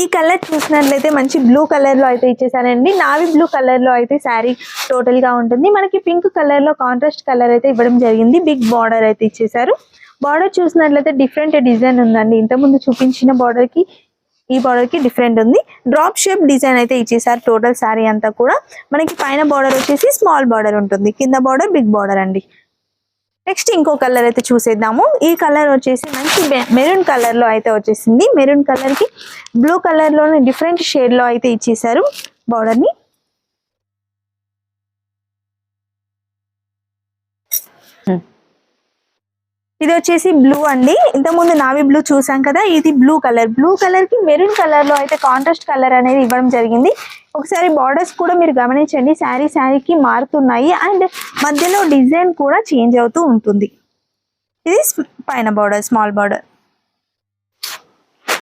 ఈ కలర్ చూసినట్లయితే మంచి బ్లూ కలర్లో అయితే ఇచ్చేసారండి. నావీ బ్లూ కలర్లో అయితే శారీ టోటల్గా ఉంటుంది. మనకి పింక్ కలర్లో కాంట్రాస్ట్ కలర్ అయితే ఇవ్వడం జరిగింది. బిగ్ బార్డర్ అయితే ఇచ్చేసారు. బార్డర్ చూసినట్లయితే డిఫరెంట్ డిజైన్ ఉందండి. ఇంతకుముందు చూపించిన బార్డర్కి ఈ బార్డర్కి డిఫరెంట్ ఉంది. డ్రాప్ షేప్ డిజైన్ అయితే ఇచ్చేసారు టోటల్ శారీ అంతా కూడా. మనకి పైన బార్డర్ వచ్చేసి స్మాల్ బార్డర్ ఉంటుంది. కింద బార్డర్ బిగ్ బార్డర్ అండి. నెక్స్ట్ ఇంకో కలర్ అయితే చూసేద్దాము. ఈ కలర్ వచ్చేసి మంచి మెరూన్ కలర్లో అయితే వచ్చేసింది. మెరూన్ కలర్కి బ్లూ కలర్లోనే డిఫరెంట్ షేడ్లో అయితే ఇచ్చేసారు బార్డర్ని. Hmm. ఇది వచ్చేసి బ్లూ అండి. ఇంతకుముందు నావి బ్లూ చూసాం కదా ఇది బ్లూ కలర్ బ్లూ కలర్కి మెరూన్ కలర్లో అయితే కాంట్రాస్ట్ కలర్ అనేది ఇవ్వడం జరిగింది. ఒకసారి బార్డర్స్ కూడా మీరు గమనించండి శారీ శారీకి మారుతున్నాయి అండ్ మధ్యలో డిజైన్ కూడా చేంజ్ అవుతూ ఉంటుంది. ఇది పైన బార్డర్ స్మాల్ బార్డర్